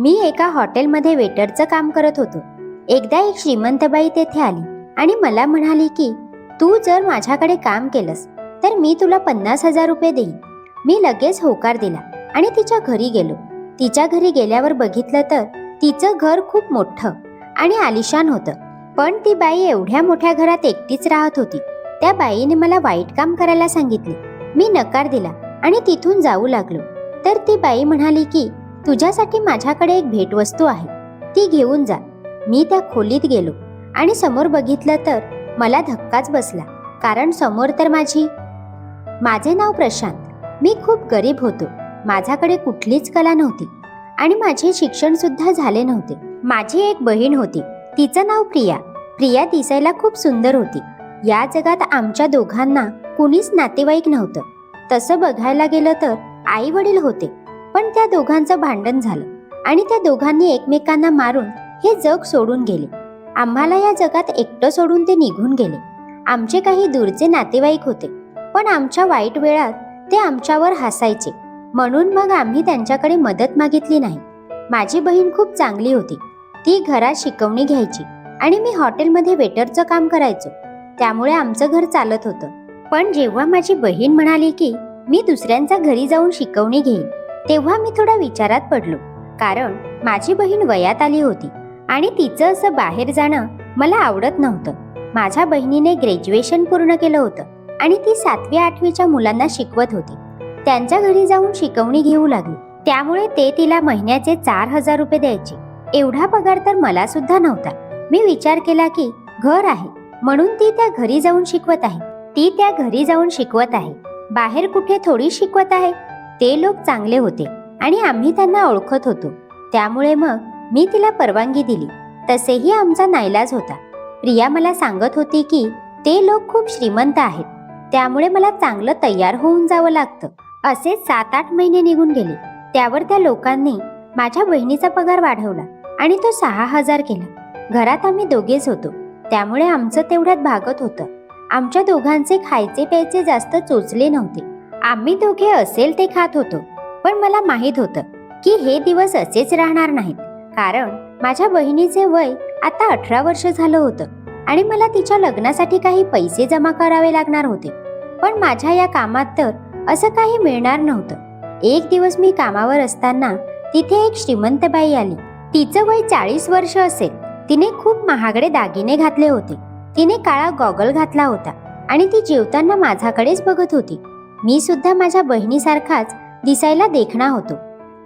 मी एका हॉटेलमध्ये वेटरचं काम करत होतो. एकदा एक श्रीमंतबाई तेथे आली आणि मला म्हणाली की तू जर माझ्याकडे काम केलंस तर मी तुला पन्नास हजार रुपये देईन. मी लगेच होकार दिला आणि तिच्या घरी गेलो. तिच्या घरी गेल्यावर बघितलं तर तिचं घर खूप मोठं आणि आलिशान होतं. पण ती बाई एवढ्या मोठ्या घरात एकटीच राहत होती. त्या बाईने मला वाईट काम करायला सांगितले. मी नकार दिला आणि तिथून जाऊ लागलो. तर ती बाई म्हणाली की तुझ्यासाठी माझ्याकडे एक भेटवस्तू आहे. ती घेऊन जा. मी त्या खोलीत गेलो आणि समोर बघितलं तर मला धक्काच बसला. कारण समोर तर माझी. माझे नाव प्रशांत. मी खूप गरीब होतो. माझ्याकडे कुठलीच कला नव्हती. आणि माझे शिक्षण सुद्धा झाले नव्हते. माझी एक बहीण होती. तिचं नाव प्रिया. प्रिया दिसायला खूप सुंदर होती. या जगात आमच्या दोघांना कुणीच नातेवाईक नव्हतं. तसं बघायला गेलं तर आई वडील होते. पण त्या दोघांचं भांडण झालं आणि त्या दोघांनी एकमेकांना मारून हे जग सोडून गेले. आम्हाला या जगात एकटं सोडून ते निघून गेले. आमचे काही दूरचे नातेवाईक होते पण आमच्या वाईट वेळात ते आमच्यावर हसायचे. म्हणून मग आम्ही त्यांच्याकडे मदत मागितली नाही. माझी बहीण खूप चांगली होती. ती घरात शिकवणी घ्यायची आणि मी हॉटेलमध्ये वेटरचं काम करायचो. त्यामुळे आमचं घर चालत होतं. पण जेव्हा माझी बहीण म्हणाली की मी दुसऱ्यांच्या घरी जाऊन शिकवणी घेईन तेव्हा मी थोडा विचारात पडलो. कारण माझी बहीण वयात आली होती आणि तिचं असं बाहेर जाणं मला आवडत नव्हतं. माझ्या बहिणीने ग्रॅज्युएशन पूर्ण केलं होतं आणि ती सातवी आठवीच्या मुलांना शिकवत होती. त्यांच्या घरी जाऊन शिकवणी घेऊ लागली. त्यामुळे ते तिला महिन्याचे चार हजार रुपये द्यायचे. एवढा पगार तर मला सुद्धा नव्हता. मी विचार केला की घर आहे. म्हणून ती त्या घरी जाऊन शिकवत आहे. ती त्या घरी जाऊन शिकवत आहे. बाहेर कुठे थोडी शिकवत आहे? ते लोक चांगले होते आणि आम्ही त्यांना ओळखत होतो. त्यामुळे मग मी तिला परवानगी दिली. तसेही आमचा नाईलाज होता. प्रिया मला सांगत होती की ते लोक खूप श्रीमंत आहेत. त्यामुळे मला चांगलं तयार होऊन जावं लागतं. असे सात आठ महिने निघून गेले. त्यावर त्या लोकांनी माझ्या बहिणीचा पगार वाढवला आणि तो सहा हजार केला. घरात आम्ही दोघेच होतो. त्यामुळे आमचं तेवढ्यात भागत होतं. आमच्या दोघांचे खायचे प्यायचे जास्त चोचले नव्हते. आम्ही दोघे असेल ते खात होतो पण मला माहीत होतं की हे दिवस असेच राहणार नाहीत. कारण माझ्या बहिणीचे वय आता अठरा वर्ष झालं होतं आणि मला तिच्या लग्नासाठी काही पैसे जमा करावे लागणार होते. पण माझ्या या कामात तर असं काही मिळणार नव्हतं. एक दिवस मी कामावर असताना तिथे एक श्रीमंत बाई आली. तिचं वय चाळीस वर्ष असेल. तिने खूप महागडे दागिने घातले होते. तिने काळा गॉगल घातला होता आणि ती जेवताना माझ्याकडेच बघत होती. मी सुद्धा माझ्या बहिणीसारखाच दिसायला देखणा होतो.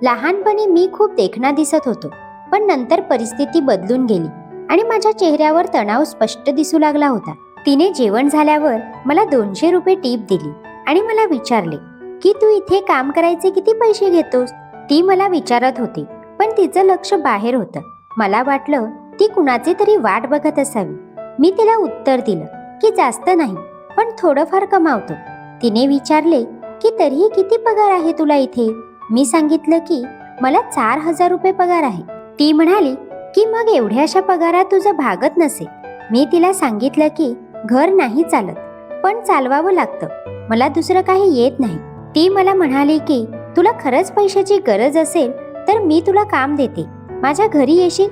लहानपणी मी खूप देखणा दिसत होतो पण नंतर परिस्थिती बदलून गेली आणि माझ्या चेहऱ्यावर तणाव स्पष्ट दिसू लागला होता. तिने जेवण झाल्यावर मला दोनशे रुपये टीप दिली आणि मला विचारले की तू इथे काम करायचे किती पैसे घेतोस? ती मला विचारत होती पण तिचं लक्ष बाहेर होतं. मला वाटलं ती कुणाची तरी वाट बघत असावी. मी तिला उत्तर दिलं की जास्त नाही पण थोडंफार कमावतो. तिने विचारले की तरीही किती पगार आहे तुला इथे? मी सांगितलं की मला चार हजार रुपये पगार आहे. ती म्हणाली की मग एवढ्याशा पगारात तुझं भागत नसेल मी तिला सांगितलं की घर नाही चालत पण चालवावं लागतं. मला दुसरं काही येत नाही. ती मला म्हणाली की तुला खरंच पैशाची गरज असेल तर मी तुला काम देते. माझ्या घरी येशील?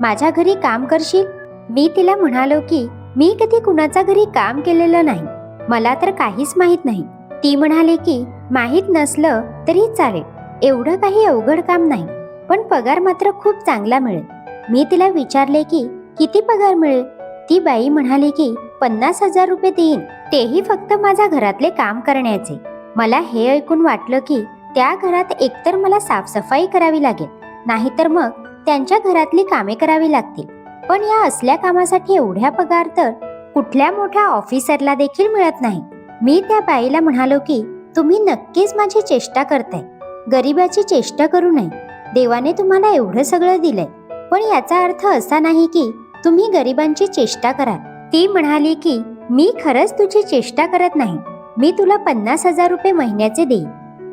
माझ्या घरी काम करशील? मी तिला म्हणालो की मी कधी कुणाच्या घरी काम केलेलं नाही. मला तर काहीच माहीत नाही. ती म्हणाली की माहीत नसलं तरी चालेल. एवढं काही अवघड काम नाही. पण पगार मात्र खूप चांगला मिळेल. मी तिला विचारले की किती पगार मिळेल? ती बाई म्हणाली की पन्नास हजार रुपये देईन. तेही फक्त माझ्या घरातले काम करण्याचे. मला हे ऐकून वाटलं की त्या घरात एकतर मला साफसफाई करावी लागेल नाहीतर मग त्यांच्या घरातली कामे करावी लागतील. पण या असल्या कामासाठी एवढ्या पगार तर कुठल्या मोठ्या ऑफिसरला देखील मिळत नाही. मी त्या बाईला म्हणालो की तुम्ही नक्कीच माझी चेष्टा करताय. गरिबाची चेष्टा करू नये. देवाने तुम्हाला एवढं सगळं दिलंय. पण याचा अर्थ असा नाही की तुम्ही गरिबांची चेष्टा करा ती म्हणाली की मी खरंच तुझी चेष्टा करत नाही. मी तुला पन्नास हजार रुपये महिन्याचे देईन.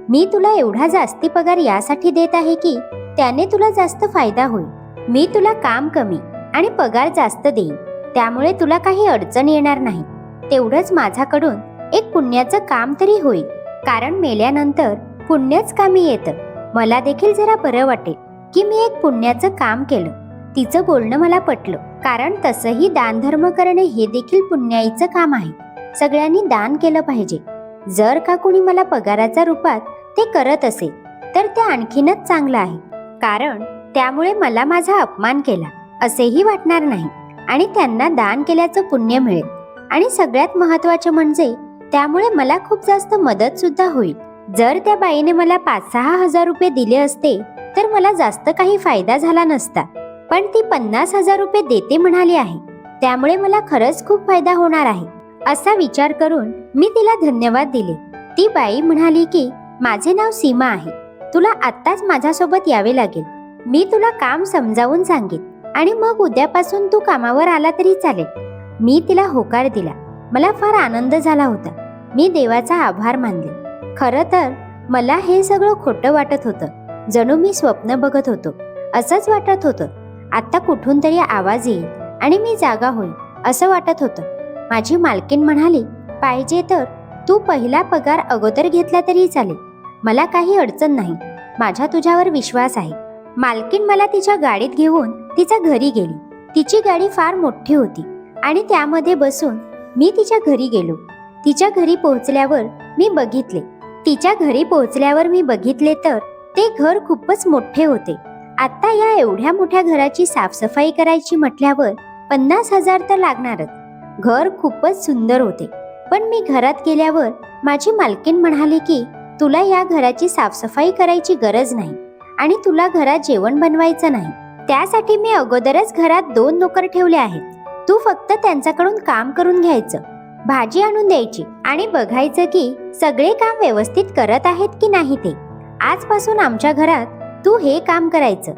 मी तुला एवढा जास्ती पगार यासाठी देत आहे की त्याने तुला जास्त फायदा होईल. मी तुला काम कमी आणि पगार जास्त देईन. त्यामुळे तुला काही अडचण येणार नाही. तेवढंच माझ्याकडून एक पुण्याचं काम तरी होईल. कारण मेल्यानंतर पुण्यच कामी येतं. मला देखील जरा बरं वाटेल की मी एक पुण्याचं काम केलं. तिचं बोलणं मला पटलं. कारण तसंही दानधर्म करणे हे देखील पुण्याईचं काम आहे. सगळ्यांनी दान केलं पाहिजे. जर का कुणी मला पगाराच्या रूपात ते करत असेल तर ते आणखीनच चांगलं आहे. कारण त्यामुळे मला माझा अपमान केला. असेही वाटणार नाही. आणि त्यांना दान केल्याचं पुण्य मिळेल. आणि सगळ्यात महत्वाचं म्हणजे त्यामुळे मला खूप जास्त मदत सुद्धा होईल. जर त्या बाईने मला पाच सहा हजार रुपये दिले असते तर मला जास्त काही फायदा झाला नसता. पण ती पन्नास हजार रुपये देते म्हणाली आहे. त्यामुळे मला खरंच खूप फायदा होणार आहे. असा विचार करून मी तिला धन्यवाद दिले. ती बाई म्हणाली की माझे नाव सीमा आहे. तुला आत्ताच माझ्यासोबत यावे लागेल. मी तुला काम समजावून सांगेन. आणि मग उद्यापासून तू कामावर आला तरी चालेल. मी तिला होकार दिला. मला फार आनंद झाला होता. मी देवाचा आभार मानले. खरं तर मला हे सगळं खोटं वाटत होतं. जणू मी स्वप्न बघत होतो. असंच वाटत होतं. आता कुठून तरी आवाज येईल आणि मी जागा होईल असं वाटत होतं. माझी मालकीन म्हणाली पाहिजे तर तू पहिला पगार अगोदर घेतला तरी चालेल. मला काही अडचण नाही. माझा तुझ्यावर विश्वास आहे. मालकीन मला तिच्या गाडीत घेऊन तिच्या घरी गेली. तिची गाडी फार मोठी होती आणि त्यामध्ये बसून मी तिच्या घरी गेलो. तिच्या घरी पोहोचल्यावर मी बघितले. तिच्या घरी पोहोचल्यावर मी बघितले तर ते घर खूपच मोठे होते. आता या एवढ्या मोठ्या घराची साफसफाई करायची म्हटल्यावर पन्नास हजार तर लागणारच. घर खूपच सुंदर होते. पण मी घरात गेल्यावर माझी मालकीन म्हणाली की तुला या घराची साफसफाई करायची गरज नाही आणि तुला घरात जेवण बनवायचं नाही. त्यासाठी मी अगोदरच घरात दोन नोकर ठेवले आहेत. तू फक्त त्यांच्याकडून काम करून घ्यायचं. भाजी आणून द्यायची आणि बघायचं की सगळे काम व्यवस्थित करत आहेत की नाही ते. आजपासून आमच्या घरात तू हे काम करायचं.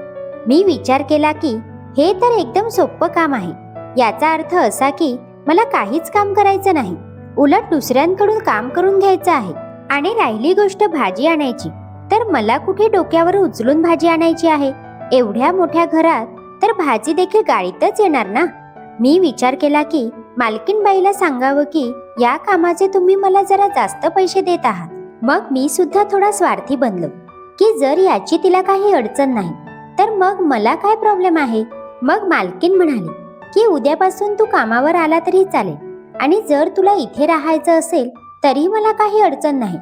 मी विचार केला की हे तर एकदम सोपं काम आहे. याचा अर्थ असा की मला काहीच काम करायचं नाही. उलट दुसऱ्यांकडून काम करून घ्यायचं आहे आणि राहिली गोष्ट भाजी आणायची. तर मला कुठे डोक्यावर उचलून भाजी आणायची आहे? एवढ्या मोठ्या घरात तर भाजी देखील गाडीतच येणार ना? मी विचार केला की मालकीनबाईला सांगावं की या कामाचे तुम्ही मला जरा जास्त पैसे देत आहात. मग मी सुद्धा थोडा स्वार्थी बनलो. की जर याची तिला काही अडचण नाही तर मग मला काय प्रॉब्लेम आहे? मग मालकीन म्हणाली की उद्यापासून तू कामावर आला तरी चालेल. आणि जर तुला इथे राहायचं असेल तरी मला काही अडचण नाही.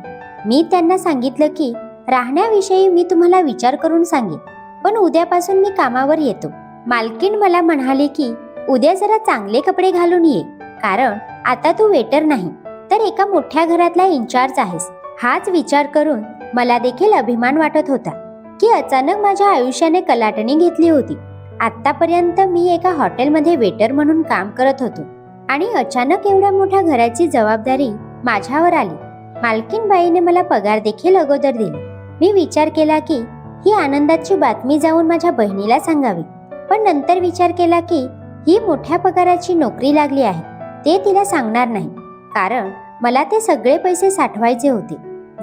मी त्यांना सांगितलं की राहण्याविषयी मी तुम्हाला विचार करून सांगेन. पण उद्यापासून मी कामावर येतो. मालकीन मला म्हणाले की उद्या जरा चांगले कपडे घालून ये. कारण आता तू वेटर नाही तर एका मोठ्या घरातला इन्चार्ज आहेस. हाच विचार करून मला देखील अभिमान वाटत होता की अचानक माझ्या आयुष्याने कलाटणी घेतली होती. आतापर्यंत मी एका हॉटेलमध्ये वेटर म्हणून काम करत होतो आणि अचानक एवढ्या मोठ्या घराची जबाबदारी माझ्यावर आली. मालकीन बाईने मला पगार देखील अगोदर दिली. मी विचार केला की ही आनंदाची बातमी जाऊन माझ्या बहिणीला सांगावी. पण नंतर विचार केला की ही मोठ्या पगाराची नोकरी लागली आहे. ते तिला सांगणार नाही. कारण मला ते सगळे पैसे साठवायचे होते.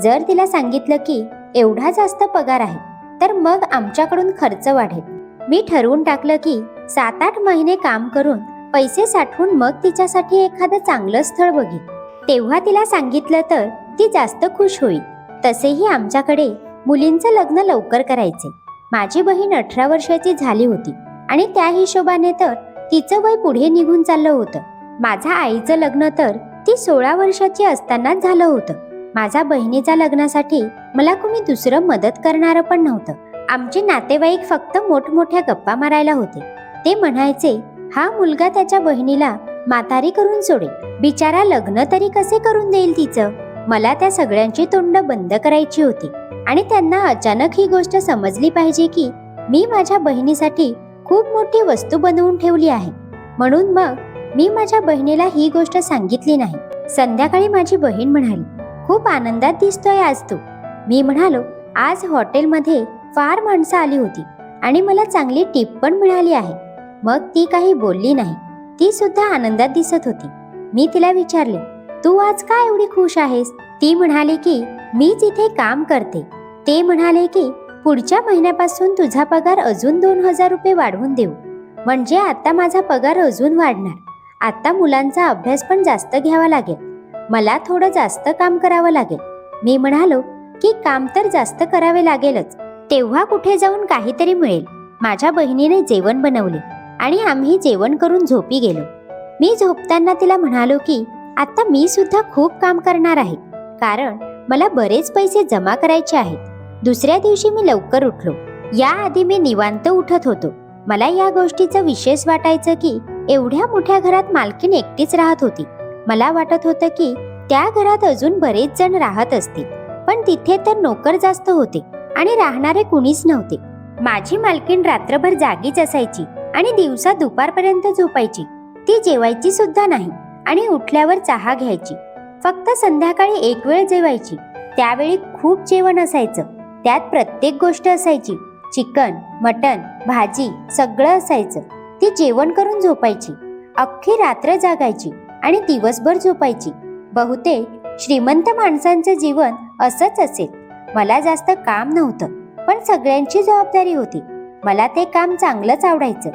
जर तिला सांगितलं की एवढा जास्त पगार आहे तर मग आमच्याकडून खर्च वाढेल. मी ठरवून टाकलं की सात आठ महिने काम करून पैसे साठवून मग तिच्यासाठी एखादं चांगलं स्थळ बघेन. तेव्हा तिला सांगितलं तर ती जास्त खुश होईल. तसेही आमच्याकडे मुलींचं लग्न लवकर करायचे. माझी बहीण अठरा वर्षाची झाली होती आणि त्या हिशोबाने तर तिचं वय पुढे निघून चाललं होतं. माझ्या आईचं लग्न तर ती सोळा वर्षाची असतानाच झालं होतं. माझ्या बहिणीच्या लग्नासाठी मला कोणी दुसरं मदत करणारं पण नव्हतं. आमचे नातेवाईक फक्त मोठमोठ्या गप्पा मारायला होते. ते म्हणायचे हा मुलगा त्याच्या बहिणीला म्हातारी करून सोडेल. बिचारा लग्न तरी कसे करून देईल तिचं? मला त्या सगळ्यांची तोंड बंद करायची होती. आणि त्यांना अचानक ही गोष्ट समजली पाहिजे की मी माझ्या बहिणीसाठी खूप मोठी वस्तू बनवून ठेवली आहे. म्हणून मग मी माझ्या बहिणीला ही गोष्ट सांगितली नाही. संध्याकाळी माझी बहीण म्हणाली खूप आनंदात दिसतोय आज तू. मी म्हणालो आज हॉटेलमध्ये फार माणसं आली होती आणि मला चांगली टीप पण मिळाली आहे. मग ती काही बोलली नाही. ती सुद्धा आनंदात दिसत होती. मी तिला विचारले तू आज का एवढी खुश आहेस? ती म्हणाली की मीच इथे काम करते ते म्हणाले की पुढच्या महिन्यापासून तुझा पगार अजून दोन हजार रुपये वाढवून देऊ. म्हणजे आता माझा पगार अजून वाढणार. आता मुलांचा अभ्यास पण जास्त घ्यावा लागेल. मला थोडं जास्त काम करावं लागेल. मी म्हणालो की काम तर जास्त करावे लागेलच. तेव्हा कुठे जाऊन काहीतरी मिळेल. माझ्या बहिणीने जेवण बनवले आणि आम्ही जेवण करून झोपी गेलो. मी झोपताना तिला म्हणालो की आता मी सुद्धा खूप काम करणार आहे. कारण मला बरेच पैसे जमा करायचे आहेत. दुसऱ्या दिवशी मी लवकर उठलो. याआधी मी निवांत उठत होतो. मला या गोष्टीचं विशेष वाटायचं की एवढ्या मोठ्या घरात मालकीन एकटीच राहत होती. मला वाटत होतं की त्या घरात अजून बरेच जण राहत असतील. पण तिथे तर नोकर जास्त होते आणि राहणारे कुणीच नव्हते. माझी मालकीण रात्रभर जागीच असायची आणि दिवसा दुपारपर्यंत झोपायची. ती जेवायची सुद्धा नाही आणि उठल्यावर चहा घ्यायची. फक्त संध्याकाळी एक वेळ जेवायची. त्यावेळी खूप जेवण असायचं. त्यात प्रत्येक गोष्ट असायची. चिकन मटन भाजी सगळं असायचं. ती जेवण करून झोपायची. अख्खी रात्र जागायची आणि दिवसभर झोपायची. बहुतेक श्रीमंत माणसांचं जीवन असंच असेल. मला जास्त काम नव्हतं पण सगळ्यांची जबाबदारी होती. मला ते काम चांगलंच आवडायचं.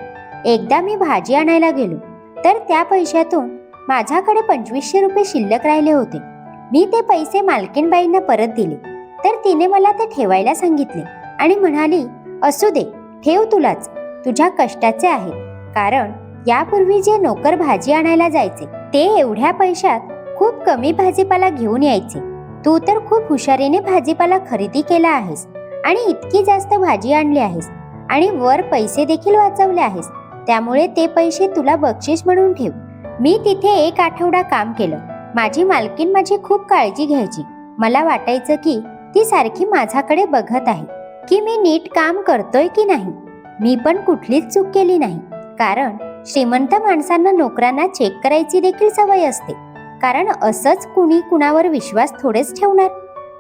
एकदा मी भाजी आणायला गेलो तर त्या पैशातून माझ्याकडे पंचवीसशे रुपये शिल्लक राहिले होते. मी ते पैसे मालकीनबाईंना परत दिले. तर तिने मला ते ठेवायला सांगितले आणि म्हणाली असू दे ठेव तुलाच. तुझ्या कष्टाचे आहे. कारण यापूर्वी जे नोकर भाजी आणायला जायचे ते एवढ्या पैशात खूप कमी भाजीपाला घेऊन यायचे. तू तर खूप हुशारीने भाजीपाला खरेदी केला आहेस आणि इतकी जास्त भाजी आणली आहेस आणि वर पैसे देखील वाचवले आहेस. त्यामुळे ते पैसे तुला बक्षीस म्हणून ठेव. मी तिथे एक आठवडा काम केलं. माझी मालकीन माझी खूप काळजी घ्यायची. मला वाटायचं की ती सारखी माझ्याकडे बघत आहे की मी नीट काम करतोय की नाही. मी पण कुठलीच चूक केली नाही. कारण श्रीमंत माणसांना नोकरांना चेक करायची देखील सवय असते. कारण असंच कुणी कुणावर विश्वास थोडेच ठेवणार.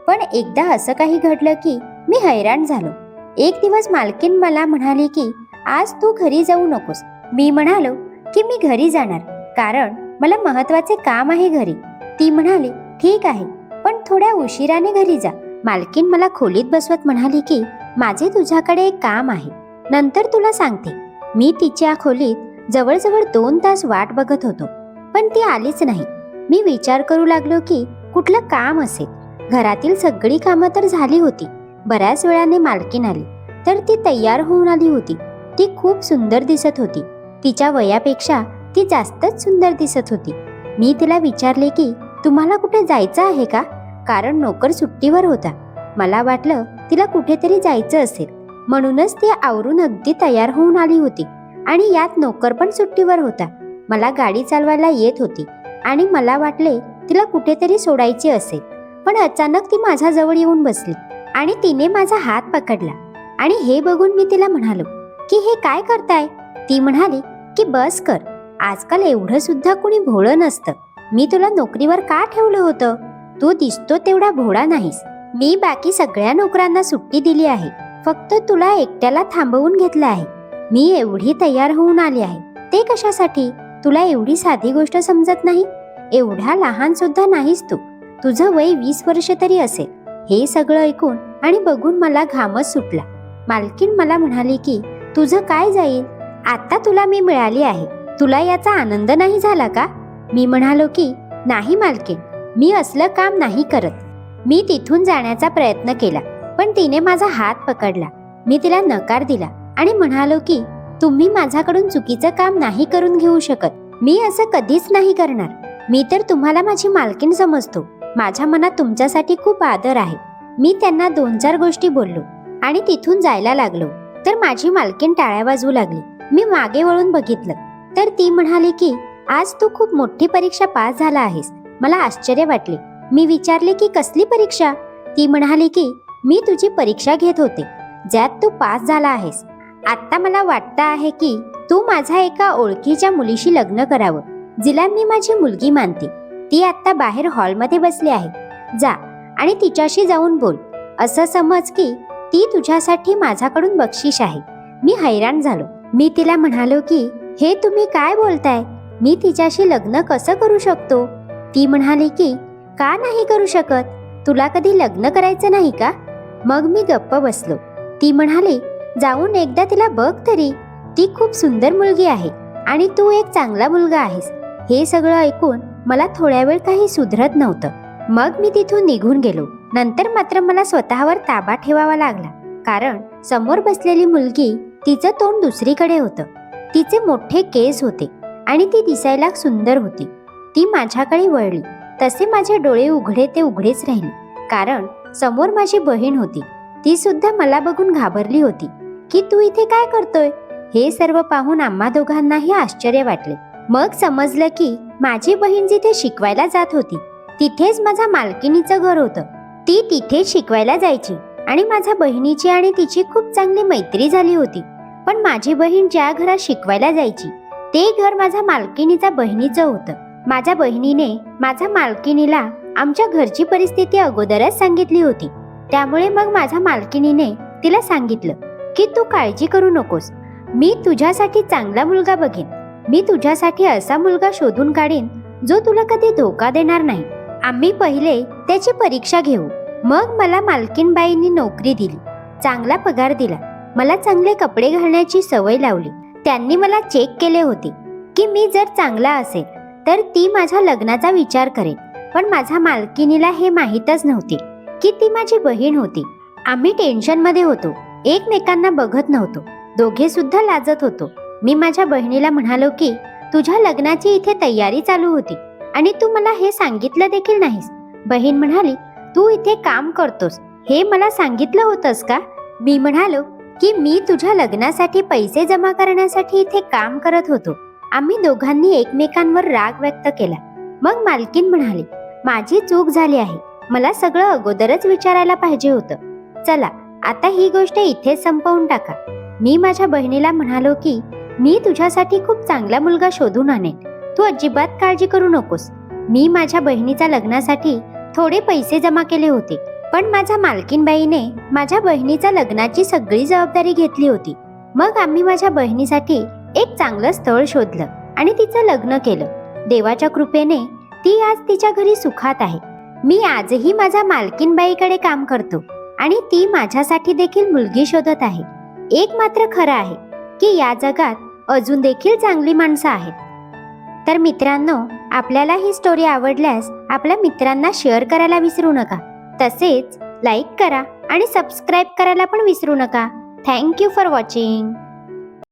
पण एकदा असं काही घडलं की मी हैराण झालो. एक दिवस मालकीन मला म्हणाली की आज तू घरी जाऊ नकोस. मी म्हणालो की मी घरी जाणार. कारण मला महत्त्वाचे काम आहे घरी. ती म्हणाली ठीक आहे पण थोड्या उशिराने घरी जा. मालकीन मला खोलीत बसवत म्हणाली की माझे तुझ्याकडे एक काम आहे. नंतर तुला सांगते. मी तिच्या खोलीत जवळजवळ दोन तास वाट बघत होतो पण ती आलीच नाही. मी विचार करू लागलो की कुठलं काम असेल? घरातील सगळी कामं तर झाली होती. बऱ्याच वेळाने मालकीन आली. तर ती तयार होऊन आली होती. ती खूप सुंदर दिसत होती. तिच्या वयापेक्षा ती जास्तच सुंदर दिसत होती. मी तिला विचारले की तुम्हाला कुठे जायचं आहे का? कारण नोकर सुट्टीवर होता. मला वाटलं तिला कुठेतरी जायचं असेल. म्हणूनच ती आवरून अगदी तयार होऊन आली होती. आणि यात नोकर पण सुट्टीवर होता. मला गाडी चालवायला येत होती. आणि मला वाटले तिला कुठेतरी सोडायची असेल. पण अचानक ती माझ्याजवळ येऊन बसली. आणि तिने माझा हात पकडला. आणि हे बघून मी तिला म्हणालो की हे काय करताय? ती म्हणाली की बस कर. आजकाल एवढं सुद्धा कुणी भोळं नसतं. मी तुला नोकरीवर का ठेवलं होतं? तू दिसतो तेवढा भोळा नाहीस. मी बाकी सगळ्या नोकरांना सुट्टी दिली आहे. फक्त तुला एकट्याला थांबवून घेतलं आहे. मी एवढी तयार होऊन आली आहे. ते कशासाठी? तुला एवढी साधी गोष्ट समजत नाही? एवढा लहान सुद्धा नाहीस तू. तुझं वय वीस वर्ष तरी असेल. हे सगळं ऐकून आणि बघून मला घामच सुटला. मालकीन मला म्हणाली की तुझं काय जाईल? आता तुला मी मिळाली आहे. तुला याचा आनंद नाही झाला का? मी म्हणालो की नाही मालकीन मी असलं काम नाही करत. मी तिथून जाण्याचा प्रयत्न केला पण तिने माझा हात पकडला. मी तिला नकार दिला आणि म्हणालो की तुम्ही माझ्याकडून चुकीचं काम नाही करून घेऊ शकत. मी असं कधीच नाही करणार. मी तर तुम्हाला माझी मालकीण समजतो. माझ्या मनात तुमच्यासाठी खूप आदर आहे. मी त्यांना दोन चार गोष्टी बोललो आणि तिथून जायला लागलो. तर माझी मालकीण टाळ्या वाजवू लागली. मी मागे वळून बघितलं. तर ती म्हणाली की आज तू खूप मोठी परीक्षा पास झाला आहेस. मला आश्चर्य वाटले. मी विचारले की कसली परीक्षा? ती म्हणाली की मी तुझी परीक्षा घेत होते. ज्यात तू पास झाला आहेस. आता मला वाटतं आहे की तू माझ्या एका ओळखीच्या मुलीशी लग्न करावं. जिला मी माझी मुलगी मानते. ती आता बाहेर हॉलमध्ये बसली आहे. जा आणि तिच्याशी जाऊन बोल. असं समज की ती तुझ्यासाठी माझ्याकडून बक्षीस आहे. मी हैराण झालो. मी तिला म्हणालो की हे तुम्ही काय बोलताय? मी तिच्याशी लग्न कसं करू शकतो? ती म्हणाली की का नाही करू शकत? तुला कधी लग्न करायचं नाही का? मग मी गप्प बसलो. ती म्हणाली जाऊन एकदा तिला बघ तरी. ती खूप सुंदर मुलगी आहे आणि तू एक चांगला मुलगा आहेस. हे सगळं ऐकून मला थोड्या वेळ काही सुधरत नव्हतं. मग मी तिथून निघून गेलो. नंतर मात्र मला स्वतःवर ताबा ठेवावा लागला. कारण समोर बसलेली मुलगी तिचं तोंड दुसरीकडे होतं. तिचे मोठे केस होते आणि ती दिसायला सुंदर होती. ती माझ्याकडे वळली. तसे माझे डोळे उघडे ते उघडेच राहिले. कारण समोर माझी बहीण होती. ती सुद्धा मला बघून घाबरली होती. की तू इथे काय करतोय? हे सर्व पाहून आम्हा दोघांनाही आश्चर्य वाटले. मग समजलं की माझी बहीण जिथे शिकवायला जात होती तिथेच माझा मालकिनीचं घर होतं. ती तिथेच शिकवायला जायची आणि माझ्या बहिणीची आणि तिची खूप चांगली मैत्री झाली होती. पण माझी बहीण ज्या घरात शिकवायला जायची ते घर माझ्या मालकिनीचा बहिणीचं होतं. माझ्या बहिणीने माझ्या मालकिनीला आमच्या घरची परिस्थिती अगोदरच सांगितली होती. त्यामुळे मग माझ्या मालकिनीने तिला सांगितलं की तू काळजी करू नकोस. मी तुझ्यासाठी चांगला मुलगा बघेन. मी तुझ्यासाठी असा मुलगा शोधून काढीन जो तुला कधी धोका देणार नाही. आम्ही पहिले त्याची परीक्षा घेऊ. मग मला मालकीनबाईंनी नोकरी दिली चांगला पगार दिला. मला चांगले कपडे घालण्याची सवय लावली. त्यांनी मला चेक केले होते की मी जर चांगला असेल तर ती माझ्या लग्नाचा विचार करेल पण माझ्या मालकिनीला हे माहीतच नव्हते की ती माझी बहीण होती. आम्ही टेन्शनमध्ये होतो. एकमेकांना बघत नव्हतो. दोघे सुद्धा लाजत होतो. मी माझ्या बहिणीला म्हणालो की तुझ्या लग्नाची इथे तयारी चालू होती आणि तू मला हे सांगितलं देखील नाहीस. बहीण म्हणाली तू इथे काम करतोस. हे मला सांगितलं होतंस का? मी म्हणालो की मी तुझ्या लग्नासाठी पैसे जमा करण्यासाठी इथे काम करत होतो. आम्ही दोघांनी एकमेकांवर राग व्यक्त केला. मग मालकीन म्हणाली माझी चूक झाली आहे. मला सगळं अगोदरच विचारायला पाहिजे होतं. चला आता ही गोष्ट इथेच संपवून टाका. मी माझ्या बहिणीला म्हणालो की मी तुझ्यासाठी खूप चांगला मुलगा शोधून आणेन. तू अजिबात काळजी करू नकोस. मी माझ्या बहिणीच्या लग्नासाठी थोडे पैसे जमा केले होते. पण माझ्या मालकीनबाईने माझ्या बहिणीच्या लग्नाची सगळी जबाबदारी घेतली होती. मग आम्ही माझ्या बहिणीसाठी एक चांगलं स्थळ शोधलं आणि तिचं लग्न केलं. देवाच्या कृपेने ती आज तिच्या घरी सुखात आहे. मी आजही माझ्या मालकीनबाईकडे काम करतो आणि ती माझ्यासाठी देखील मुलगी शोधत आहे. एक मात्र खरं आहे की या जगात अजून देखील चांगली माणसं आहेत. तर मित्रांनो आपल्याला ही स्टोरी आवडल्यास आपल्या मित्रांना शेअर करायला विसरू नका. तसेच लाईक करा आणि सबस्क्राईब करायला पण विसरू नका. Thank you for watching